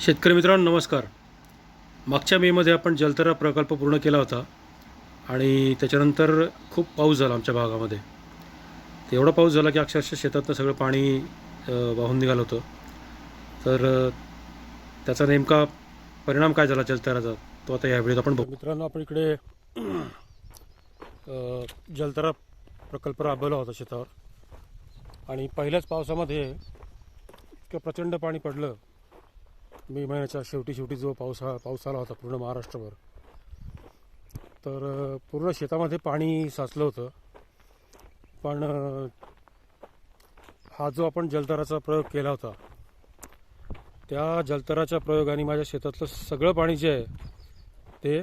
शेतकरी मित्रांनो नमस्कार. मागच्या मेमध्ये आपण जलतरा प्रकल्प पूर्ण केला होता आणि त्याच्यानंतर खूप पाऊस झाला आमच्या भागामध्ये. एवढा पाऊस झाला की अक्षरशः शेतातनं सगळं पाणी वाहून निघालं होतं. तर त्याचा नेमका परिणाम काय झाला जलतराचा? तो आता या आपण बघू. मित्रांनो आपण इकडे जलतरा प्रकल्प राबवला होता शेतावर. आणि पहिल्याच पावसामध्ये इतकं प्रचंड पाणी पडलं. मे महिन्याच्या शेवटी शेवटी जो पाऊस हा पाऊस आला होता पूर्ण महाराष्ट्रभर तर पूर्ण शेतामध्ये पाणी साचलं होतं. पण हा जो आपण जलतराचा प्रयोग केला होता त्या जलतराच्या प्रयोगाने माझ्या शेतातलं सगळं पाणी जे आहे ते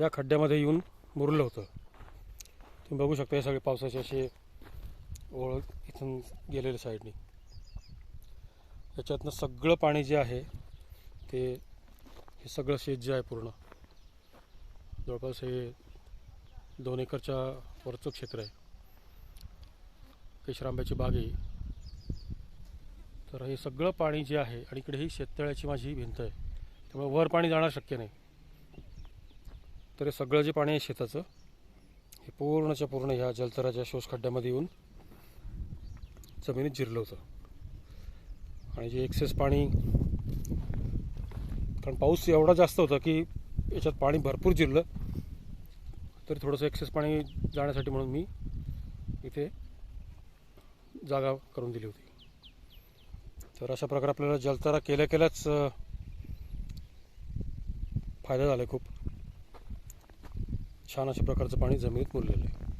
या खड्ड्यामध्ये येऊन मुरलं होतं. तुम्ही बघू शकता हे सगळे पावसाचे असे ओळख इथून गेलेले साईडनी. याच्यातनं सगळं पाणी जे आहे ते हे सगळं शेत जे आहे पूर्ण. जवळपास हे दोन एकरच्या वरचं क्षेत्र आहे. केशरांब्याची बाग आहे. तर हे सगळं पाणी जे आहे आणि इकडे ही शेततळ्याची माझी भिंत आहे. त्यामुळे वर पाणी जाणं शक्य नाही. तर हे सगळं जे पाणी आहे शेताचं हे पूर्णच्या पूर्ण ह्या जलचराच्या शोषखड्ड्यामध्ये येऊन जमिनीत जिरलं होतं. आणि जे एक्सेस पाणी कारण पाऊस एवढा जास्त होता की याच्यात पाणी भरपूर जिरलं तरी थोडंसं एक्सेस पाणी जाण्यासाठी म्हणून मी इथे जागा करून दिली होती. तर अशा प्रकारे आपल्याला जलतारा केल्या केल्याच फायदा झाला खूप. छान अशा प्रकारचं पाणी जमिनीत मुरलेलं आहे.